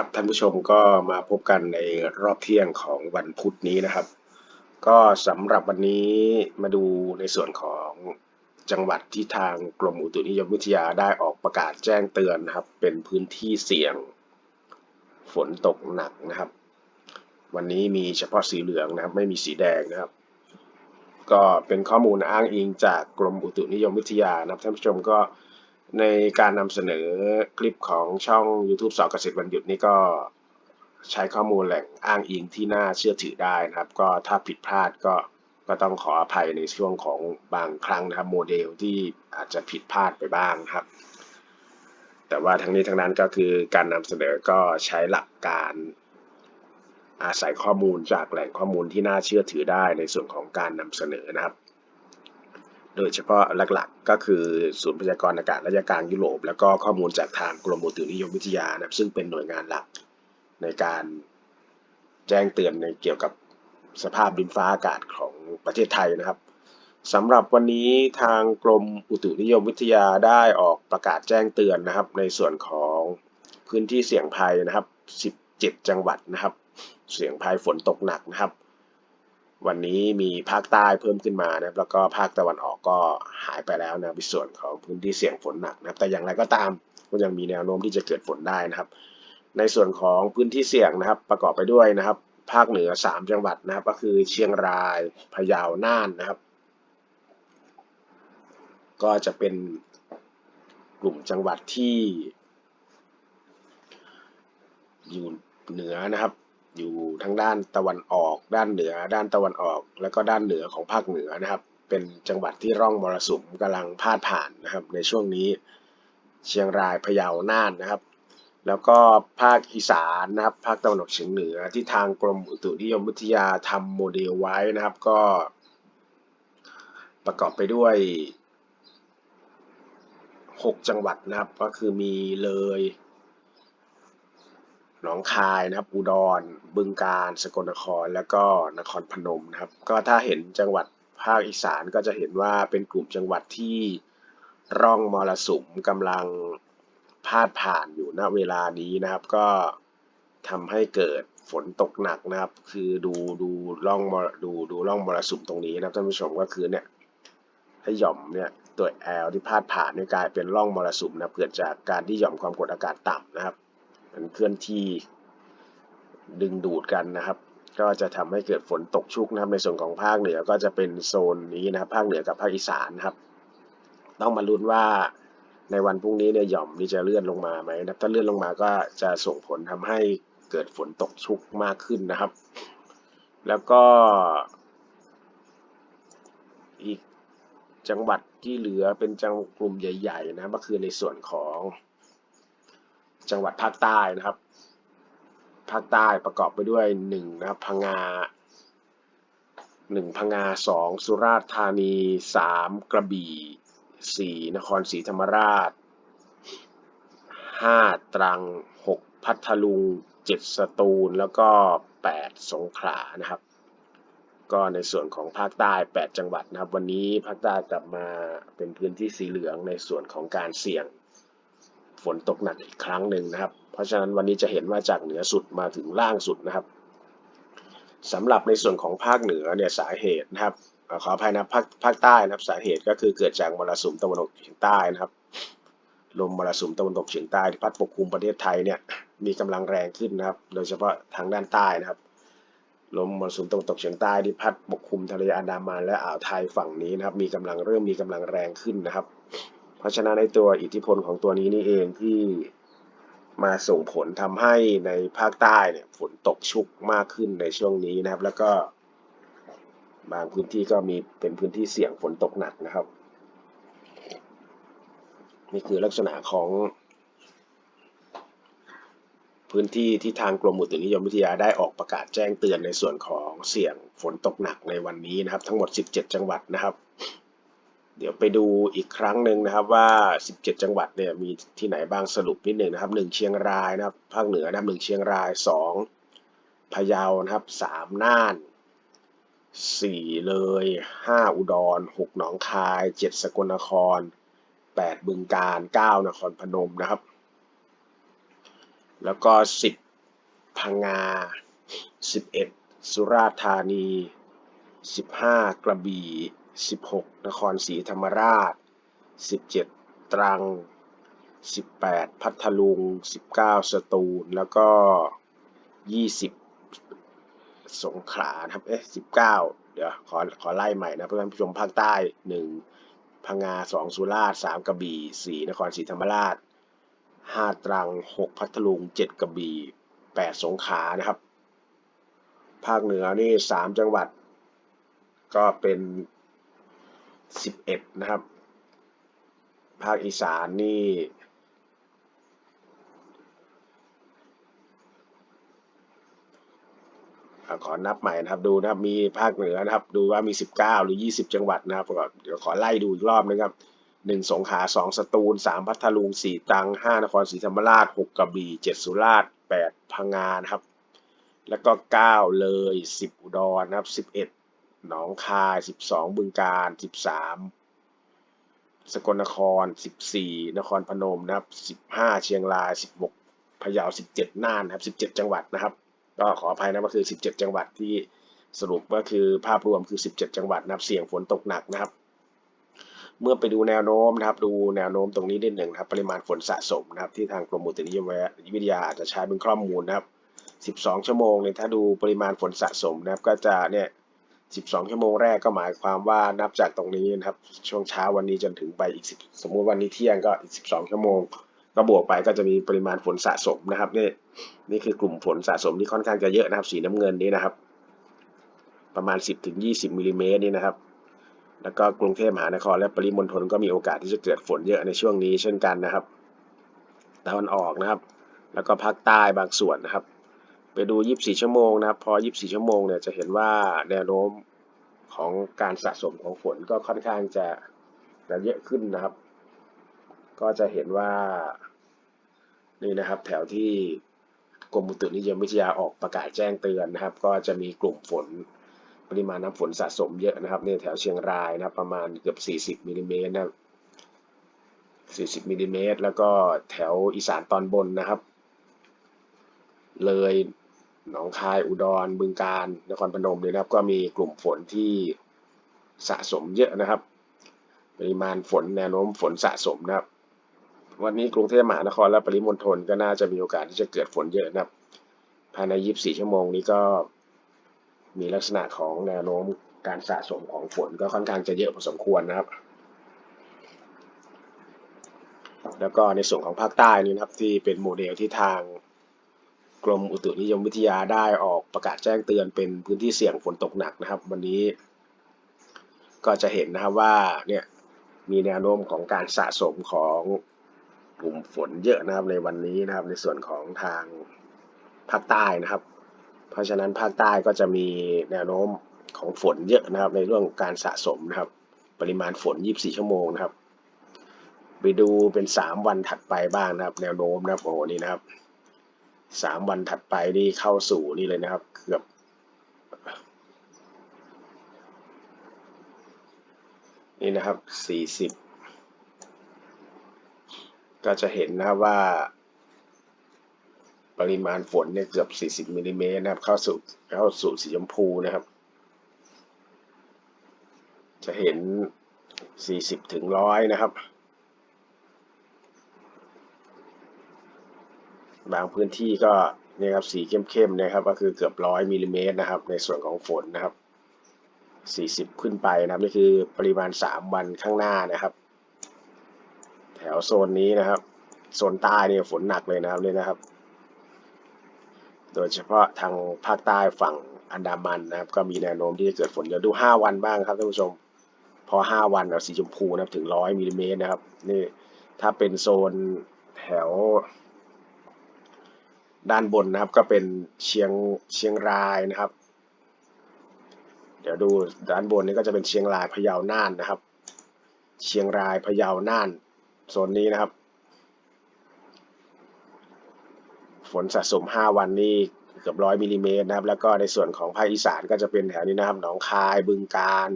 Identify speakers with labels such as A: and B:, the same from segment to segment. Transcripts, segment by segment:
A: ครับท่านผู้ชมก็มาพบกันในรอบเที่ยงของวันพุธนี้นะครับ ก็สำหรับวันนี้มาดูในส่วนของจังหวัดที่ทางกรมอุตุนิยมวิทยาได้ออกประกาศแจ้งเตือนนะครับ เป็นพื้นที่เสี่ยงฝนตกหนักนะครับ วันนี้มีเฉพาะสีเหลืองนะครับ ไม่มีสีแดงนะครับ ก็เป็นข้อมูลอ้างอิงจากกรมอุตุนิยมวิทยานะครับท่านผู้ชมก็ ในการนำเสนอคลิปของช่อง YouTube สอเกษตรวันหยุดนี่ก็ใช้ข้อมูลแหล่งอ้างอิงที่น่าเชื่อถือได้นะครับ ก็ถ้าผิดพลาดก็ก็ต้องขออภัยในช่วงของบางครั้งนะครับโมเดลที่อาจจะผิดพลาดไปบ้างครับ แต่ว่าทั้งนี้ทั้งนั้นก็คือการนำเสนอก็ใช้หลักการอาศัยข้อมูลจากแหล่งข้อมูลที่น่าเชื่อถือได้ในส่วนของการนำเสนอนะครับ โดยเฉพาะหลักๆ ก็คือศูนย์พยากรณ์อากาศระยะกลางยุโรป แล้วก็ข้อมูลจากทางกรมอุตุนิยมวิทยานะครับซึ่งเป็นหน่วยงานหลักในการแจ้งเตือนในเกี่ยวกับสภาพดินฟ้าอากาศของประเทศไทยนะครับสำหรับวันนี้ทางกรมอุตุนิยมวิทยาได้ออกประกาศแจ้งเตือนนะครับ ในส่วนของพื้นที่เสี่ยงภัยนะครับ 17 จังหวัดนะครับ เสี่ยงภัยฝนตกหนักนะครับ วันนี้มีภาคใต้เพิ่มขึ้นมานะแล้วก็ภาคตะวันออกก็หายไปแล้วนะในส่วนของพื้นที่เสี่ยงฝนหนักนะแต่อย่างไรก็ตามก็ยังมีแนวโน้มที่จะเกิดฝนได้นะครับ ในส่วนของพื้นที่เสี่ยงนะครับ ประกอบไปด้วยนะครับ ภาคเหนือ 3 จังหวัดนะครับ ก็คือเชียงรายพะเยาน่านนะครับ ก็จะเป็นกลุ่มจังหวัดที่อยู่เหนือนะครับ อยู่ทั้งด้านตะวันออก ด้านเหนือ ด้านตะวันออก แล้วก็ด้านเหนือของภาคเหนือนะครับ เป็นจังหวัดที่ร่องมรสุมกำลังพาดผ่านนะครับ ในช่วงนี้เชียงรายพะเยาน่านนะครับ แล้วก็ภาคอีสานนะครับ ภาคตะวันออกเฉียงเหนือที่ทางกรมอุตุนิยมวิทยาทำโมเดลไว้นะครับ ก็ ประกอบไปด้วย 6 จังหวัดนะครับ ก็คือมีเลย หนองคายนะครับ อุดร บึงกาฬ สกลนคร แล้วก็นครพนมนะครับ ก็ถ้าเห็นจังหวัดภาคอีสานก็จะเห็นว่าเป็นกลุ่มจังหวัดที่ร่องมรสุมกำลังพาดผ่านอยู่ณเวลานี้นะครับ ก็ทำให้เกิดฝนตกหนักนะครับ คือดูดูร่องมรดูดูร่องมรสุมตรงนี้นะครับท่านผู้ชมก็คือเนี่ยให้หย่อมเนี่ยตัวแอลที่พาดผ่านเนี่ยกลายเป็นร่องมรสุมนะเกิดจากการที่หย่อมความกดอากาศต่ำนะครับ มันเคลื่อนที่ดึงดูดกันนะครับ ก็จะทำให้เกิดฝนตกชุกนะครับ ในส่วนของภาคเหนือก็จะเป็นโซนนี้นะครับ ภาคเหนือกับภาคอีสานนะครับ ต้องมาลุ้นว่าในวันพรุ่งนี้เนี่ยหย่อมนี้จะเลื่อนลงมาไหมนะถ้าเลื่อนลงมาก็จะส่งผลทำให้เกิดฝนตกชุกมากขึ้นนะครับ แล้วก็อีกจังหวัดที่เหลือเป็นจังกลุ่มใหญ่ ๆ นะก็คือในส่วนของ จังหวัดภาคใต้นะครับ ภาคใต้ประกอบไปด้วยหนึ่งนะครับพังงาหนึ่งพังงาสองสุราษฎร์ธานีสามกระบี่สี่นครศรีธรรมราชห้าตรังหกพัทลุงเจ็ดสตูล แล้วก็แปดสงขลานะครับ ก็ในส่วนของภาคใต้8จังหวัดนะครับ วันนี้ภาคใต้กลับมาเป็นพื้นที่สีเหลืองในส่วนของการเสี่ยง ฝนตกหนักอีกครั้งหนึ่งนะครับ เพราะฉะนั้นวันนี้จะเห็นว่าจากเหนือสุดมาถึงล่างสุดนะครับสำหรับในส่วนของภาคเหนือเนี่ยสาเหตุนะครับขออภัยนะภาคภาคใต้นะครับสาเหตุก็คือเกิดจากมรสุมตะวันตกเฉียงใต้นะครับลมมรสุมตะวันตกเฉียงใต้ที่พัดปกคลุมประเทศไทยเนี่ยมีกำลังแรงขึ้นนะครับ โดยเฉพาะทางด้านใต้นะครับ ลมมรสุมตะวันตกเฉียงใต้ที่พัดปกคลุมทะเลอันดามันและอ่าวไทยฝั่งนี้นะครับ มีกำลังเริ่มมีกำลังแรงขึ้นนะครับ เพราะฉะนั้นในตัวอิทธิพลของตัวนี้นี่เองที่มาส่งผลทำให้ในภาคใต้เนี่ยฝนตกชุกมากขึ้นในช่วงนี้นะครับ แล้วก็บางพื้นที่ก็มีเป็นพื้นที่เสี่ยงฝนตกหนักนะครับ นี่คือลักษณะของพื้นที่ที่ทางกรมอุตุนิยมวิทยาได้ออกประกาศแจ้งเตือนในส่วนของเสี่ยงฝนตกหนักในวันนี้นะครับ ทั้งหมด 17 จังหวัดนะครับ เดี๋ยวไปดูอีกครั้งหนึ่งนะครับว่า 17 จังหวัดเนี่ยมีที่ไหนบ้างสรุปนิดหนึ่งนะครับ 1 เชียงรายนะครับภาคเหนือนะครับ1เชียงราย 2พะเยานะครับ 3 น่าน 4 เลย 5 อุดร 6 หนองคาย 7 สกลนคร 8 บึงกาฬ9นครพนมนะครับ แล้วก็ 10 พังงา 11 สุราษฎร์ธานี 15 กระบี่ 16 นครศรีธรรมราช 17 ตรัง 18 พัทลุง 19 สตูล แล้วก็ 20 สงขลาครับ เอ๊ะ 19 เดี๋ยว ขอ ขอไล่ใหม่นะเพื่อนผู้ชมภาคใต้ 1 พังงา 2 สุราษฎร์ 3 กระบี่ 4 นครศรีธรรมราช 5 ตรัง 6 พัทลุง 7 กระบี่ 8 สงขลานะครับ ภาคเหนือนี่ 3 จังหวัด ก็เป็น 11 นะครับ ภาคอีสานนี่ขอนับใหม่นะครับดูนะครับมีภาคเหนือนะครับ ดูว่ามี 19 หรือ 20 จังหวัดนะครับก่อนเดี๋ยวขอไล่ดูอีกรอบนะครับ1สงขลา2สตูล 3 พัทลุง 4 ตรัง 5 นครศรีธรรมราช 6 กระบี่ 7 สุราษฎร์ 8 พังงานะครับ แล้วก็ 9 เลย 10 อุดรนะครับ 11 หนองคาย 12 บึงกาฬ13 สกลนคร 14 นครพนมนะครับ 15 เชียงราย 16พะเยา 17 น่านนะครับ 17 จังหวัดนะครับ ก็ขออภัยนะก็คือ 17 จังหวัดที่สรุปก็คือภาพรวมคือ 17 จังหวัดนะครับ เสี่ยงฝนตกหนักนะครับ เมื่อไปดูแนวโน้มนะครับ ดูแนวโน้มตรงนี้นิดหนึ่งนะครับ ปริมาณฝนสะสมนะครับ ที่ทางกรมอุตุนิยมวิทยาอาจะใช้เป็นข้อมูลนะครับ 12 ชั่วโมงเนี่ยถ้าดูปริมาณฝนสะสมนะครับ ก็จะเนี่ย 12 ชั่วโมงแรกก็หมายความว่านับจากตรงนี้นะครับ ช่วงเช้าวันนี้จนถึงไปอีก 10 สมมุติวันนี้เที่ยงก็อีก 12 ชั่วโมง ก็บวกไปก็จะมีปริมาณฝนสะสมนะครับนี่นี่คือกลุ่มฝนสะสมที่ค่อนข้างจะเยอะนะครับ สีน้ำเงินนี้นะครับ ประมาณ 10ถึง20มิลลิเมตรนี่นะครับ แล้วก็กรุงเทพมหานครและปริมณฑลก็มีโอกาสที่จะเกิดฝนเยอะในช่วงนี้เช่นกันนะครับตะวันออกนะครับ แล้วก็ภาคใต้บางส่วนนะครับ ไปดู 24 ชั่วโมงนะครับ พอ 24 ชั่วโมงเนี่ยจะเห็นว่าแนวโน้มของการสะสมของฝนก็ค่อนข้างจะจะเยอะขึ้นนะครับ ก็จะเห็นว่านี่นะครับแถวที่กรมอุตุนิยมวิทยาออกประกาศแจ้งเตือนนะครับ ก็จะมีกลุ่มฝนปริมาณน้ำฝนสะสมเยอะนะครับในแถวเชียงรายนะรประมาณเกือบ 40มิลลิเมตรนะ40มิลลิเมตรแล้วก็แถวอีสานตอนบนนะครับ เลย หนองคายอุดรบึงกาฬนครพนมเนี่ยนะครับ ก็มีกลุ่มฝนที่สะสมเยอะนะครับปริมาณฝนแนวโน้มฝนสะสมนะครับ วันนี้กรุงเทพมหานครและปริมณฑลก็น่าจะมีโอกาสที่จะเกิดฝนเยอะนะครับ ภายใน 24 ชั่วโมงนี้ก็มีลักษณะของแนวโน้มการสะสมของฝนก็ค่อนข้างจะเยอะพอสมควรนะครับ แล้วก็ในส่วนของภาคใต้นี่นะครับที่เป็นโมเดลที่ทาง กรมอุตุนิยมวิทยาได้ออกประกาศแจ้งเตือนเป็นพื้นที่เสี่ยงฝนตกหนักนะครับ วันนี้ ก็จะเห็นนะครับว่าเนี่ยมีแนวโน้มของการสะสมของกลุ่มฝนเยอะนะครับในวันนี้นะครับ ในส่วนของทางภาคใต้นะครับ เพราะฉะนั้นภาคใต้ก็จะมีแนวโน้มของฝนเยอะนะครับ ในเรื่องการสะสมนะครับ ปริมาณฝน 24 ชั่วโมงนะครับ ไปดูเป็น 3 วันถัดไปบ้างนะครับ แนวโน้มนะครับโอ้โหนี่นะครับ 3วันถัดไปนี่เข้าสู่นี่เลยนะครับ เกือบนี่นะครับ40ก็จะเห็นนะครับว่า ปริมาณฝนเนี่ยเกือบ 40มิลลิเมตรนะครับ เข้าสู่เข้าสู่สีชมพูนะครับ จะเห็น 40ถึง100 นะครับ บางพื้นที่ก็เนี่ยครับสีเข้มๆนะครับก็คือเกือบ100มิลลิเมตรนะครับ ในส่วนของฝนนะครับ 40 ขึ้นไปนะครับนี่คือปริมาณ 3 วันข้างหน้านะครับ แถวโซนนี้นะครับโซนใต้เนี่ยฝนหนักเลยนะครับเนี่ยนะครับ โดยเฉพาะทางภาคใต้ฝั่งอันดามันนะครับ ก็มีแนวโน้มที่จะเกิดฝนเดี๋วดู 5 วันบ้างครับท่านผู้ชม พอ 5 วันเอาสีชมพูนะครับถึง 100มิลลิเมตรนะครับนี่ถ้าเป็นโซนแถว ด้านบนนะครับก็เป็นเชียงเชียงรายนะครับ เดี๋ยวดูด้านบนนี้ก็จะเป็นเชียงรายพะเยาน่านนะครับ เชียงรายพะเยาน่านโซนนี้นะครับ ฝนสะสม 5 วันนี้เกือบร้อยมิลลิเมตรนะครับ แล้วก็ในส่วนของภาคอีสานก็จะเป็นแถวนี้นะครับหนองคายบึงกาฬ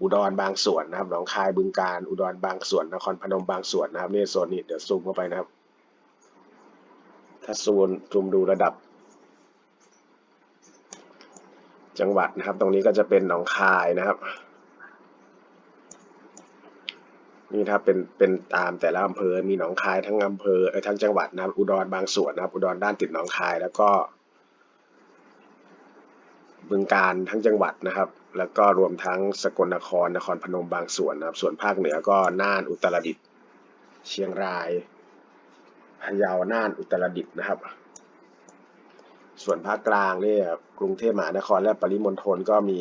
A: อุดรบางส่วนนะครับหนองคายบึงกาฬอุดรบางส่วนนครพนมบางส่วนนะครับนี่โซนนี้เดี๋ยวซูมเข้าไปนะครับ ถ้าซูมซูมดูระดับ จังหวัดนะครับ ตรงนี้ก็จะเป็นหนองคายนะครับ นี่นะครับเป็นเป็นตามแต่ละอำเภอ มีหนองคายทั้งอำเภอเออทั้งจังหวัดนะครับ อุดรบางส่วนนะครับ อุดรด้านติดหนองคาย แล้วก็บึงการทั้งจังหวัดนะครับ แล้วก็รวมทั้งสกลนคร นครพนมบางส่วนนะครับ ส่วนภาคเหนือก็น่าน อุตรดิตถ์ เชียงราย พะเยา น่าน อุตรดิตถ์นะครับ ส่วนภาคกลางเนี่ยกรุงเทพมหานครและปริมณฑลก็มี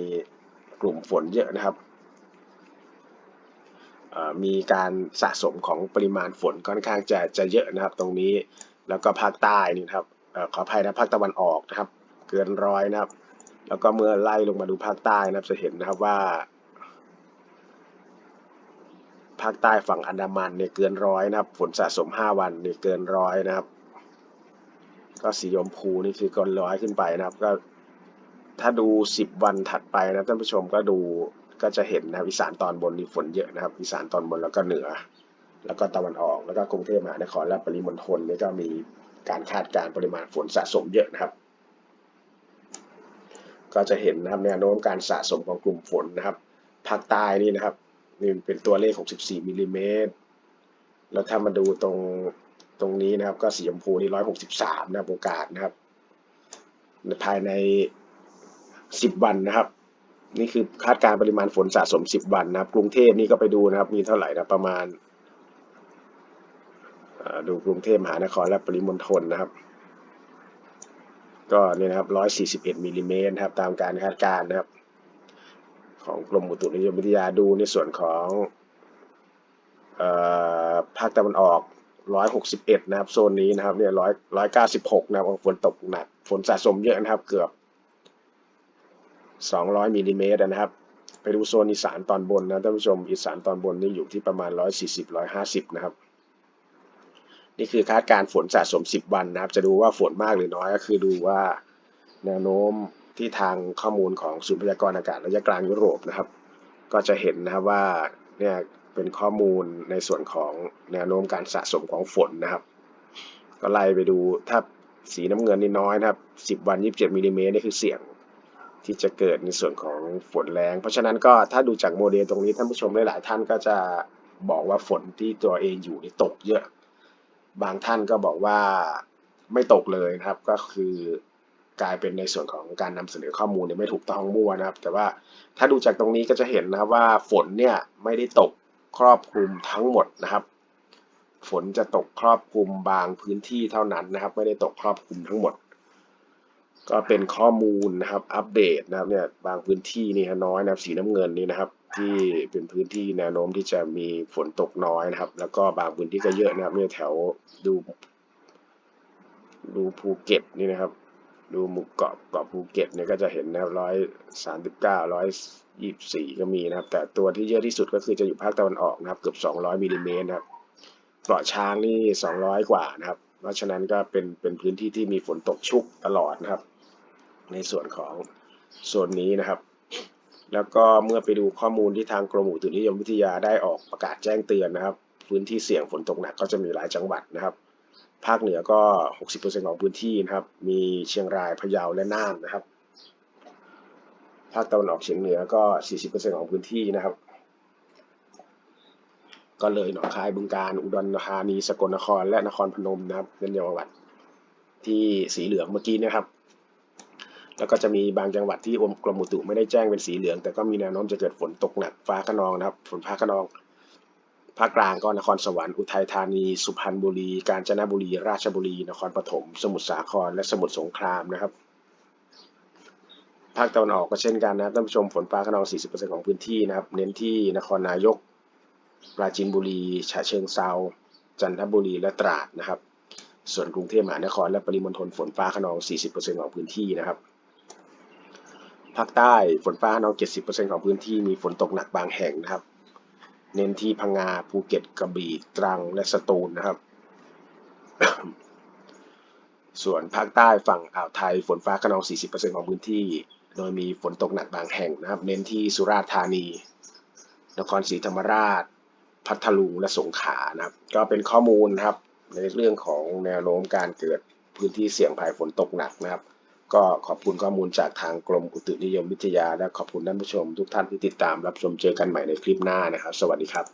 A: กลุ่มฝนเยอะนะครับ มีการสะสมของปริมาณฝนค่อนข้างจะจะเยอะนะครับ ตรงนี้ แล้วก็ภาคใต้นี่ครับอขออภัยนะภาคตะวันออกนะครับ เกินร้อยนะครับ แล้วก็เมื่อไล่ลงมาดูภาคใต้นะครับจะเห็นนะครับว่า ภาคใต้ฝั่งอันดามันเนี่ยเกินร้อยนะครับ ฝนสะสม 5 วันเนี่ยเกินร้อยนะครับ ก็สีชมพูนี่คือเกินร้อยขึ้นไปนะครับ ก็ถ้าดู 10 วันถัดไปนะท่านผู้ชมก็ดูก็จะเห็นนะครับอีสานตอนบนนี่ฝนเยอะนะครับอีสานตอนบนแล้วก็เหนือ แล้วก็ตะวันออกแล้วก็กรุงเทพมหานครและปริมณฑลนี่ก็มีการคาดการณ์ปริมาณฝนสะสมเยอะนะครับ ก็จะเห็นนะครับแนวโน้มการสะสมของกลุ่มฝนนะครับภาคใต้นี่นะครับ นี่เป็นตัวเลข 64มิลลิเมตรแล้วถ้ามาดูตรงตรงนี้นะครับ ก็สีชมพูนี่163นะครับโอกาสนะครับ ภายใน 10 วันนะครับ นี่คือคาดการณ์ปริมาณฝนสะสม 10 วันนะครับ กรุงเทพนี่ก็ไปดูนะครับ มีเท่าไหร่นะประมาณดูกรุงเทพมหานครและปริมณฑลนะครับ ก็เนี่ยนะครับ 141มิลลิเมตรนะครับ ตามการคาดการณ์นะครับ ของกรมอุตุนิยมวิทยาดูในส่วนของออภาคตะวันออก 161 นะครับ โซนนี้นะครับเนี่ย100 196 นะครับฝนตกหนัก ฝนสะสมเยอะนะครับ เกือบ 200มิลลิเมตรนะครับ ไปดูโซนอีสานตอนบนนะท่านผู้ชม อีสานตอนบนนี่อยู่ที่ประมาณ 140 150 นะครับ นี่คือคาดการณ์ฝนสะสม 10 วันนะครับ จะดูว่าฝนมากหรือน้อยก็คือดูว่าแนวโน้ม ที่ทางข้อมูลของศูนย์พยากรณ์อากาศระยะกลางยุโรปนะครับ ก็จะเห็นนะครับว่าเนี่ยเป็นข้อมูลในส่วนของแนวโน้มการสะสมของฝนนะครับ ก็ไล่ไปดูถ้าสีน้ำเงินนี่น้อยนะครับ 10 วัน 27มิลลิเมตรนี่คือเสี่ยงที่จะเกิดในส่วนของฝนแรง เพราะฉะนั้นก็ถ้าดูจากโมเดลตรงนี้ท่านผู้ชมหลายๆท่านก็จะบอกว่าฝนที่ตัวเองอยู่นี่ตกเยอะ บางท่านก็บอกว่าไม่ตกเลยนะครับ ก็คือ กลายเป็นในส่วนของการนำเสนอข้อมูลเนี่ยไม่ถูกต้องมั่วนะครับ แต่ว่าถ้าดูจากตรงนี้ก็จะเห็นนะครับว่าฝนเนี่ยไม่ได้ตกครอบคลุมทั้งหมดนะครับ ฝนจะตกครอบคลุมบางพื้นที่เท่านั้นนะครับ ไม่ได้ตกครอบคลุมทั้งหมด ก็เป็นข้อมูลนะครับอัปเดตนะครับเนี่ยบางพื้นที่นี่น้อยนะครับสีน้ำเงินนี่นะครับ ที่เป็นพื้นที่แนวโน้มที่จะมีฝนตกน้อยนะครับ แล้วก็บางพื้นที่ก็เยอะนะครับเนี่ยแถวดูดูภูเก็ตนี่นะครับ ดูหมู่เกาะเกาะภูเก็ตเนี่ยก็จะเห็นนะครับร้อยสามสิบเก้าร้อยยี่สิบสี่ก็มีนะครับ แต่ตัวที่เยอะที่สุดก็คือจะอยู่ภาคตะวันออกนะครับเกือบสองร้อยมิลลิเมตรนะครับเกาะช้างนี่สองร้อยกว่านะครับ เพราะฉะนั้นก็เป็นเป็นพื้นที่ที่มีฝนตกชุกตลอดนะครับ ในส่วนของโซนนี้นะครับ แล้วก็เมื่อไปดูข้อมูลที่ทางกรมอุตุนิยมวิทยาได้ออกประกาศแจ้งเตือนนะครับ พื้นที่เสี่ยงฝนตกหนักก็จะมีหลายจังหวัดนะครับ ภาคเหนือก็ 60%ของพื้นที่นะครับ มีเชียงราย พะเยา และน่านนะครับ ภาคตะวันออกเฉียงเหนือก็ 40%ของพื้นที่นะครับ ก็เลยหนองคาย บึงกาฬอุดรธานี สกลนคร และนครพนมนะครับเป็นจังหวัดที่สีเหลืองเมื่อกี้นะครับ แล้วก็จะมีบางจังหวัดที่อมกรมอุตุไม่ได้แจ้งเป็นสีเหลือง แต่ก็มีแนวโน้มจะเกิดฝนตกหนักฟ้าคะนองนะครับ ฝนฟ้าคะนอง ภาคกลางก็นครสวรรค์อุทัยธานี สุพรรณบุรี กาญจนบุรี ราชบุรี นครปฐม สมุทรสาคร และสมุทรสงครามนะครับ ภาคตะวันออกก็เช่นกันนะครับท่านผู้ชมฝนฟ้าคะนอง 40%ของพื้นที่นะครับ เน้นที่นครนายก ปราจีนบุรี ฉะเชิงเซา จันทบุรี และตราดนะครับ ส่วนกรุงเทพมหานครและปริมณฑลฝนฟ้าคะนอง 40%ของพื้นที่นะครับภาคใต้ฝนฟ้าคะนอง 70%ของพื้นที่มีฝนตกหนักบางแห่งนะครับ เน้นที่พังงาภูเก็ตกระบี่ตรังและสตูลนะครับ ส่วนภาคใต้ฝั่งอ่าวไทยฝนฟ้าคะนอง 40%ของพื้นที่ โดยมีฝนตกหนักบางแห่งนะครับ เน้นที่สุราษฎร์ธานี นครศรีธรรมราช พัทลุงและสงขลานะครับ ก็เป็นข้อมูลนะครับ ในเรื่องของแนวโน้มการเกิดพื้นที่เสี่ยงภัยฝนตกหนักนะครับ ก็ขอบคุณข้อมูลจากทางกรมอุตุนิยมวิทยา และขอบคุณท่านผู้ชมทุกท่านที่ติดตามรับชมเจอกันใหม่ในคลิปหน้านะครับ สวัสดีครับ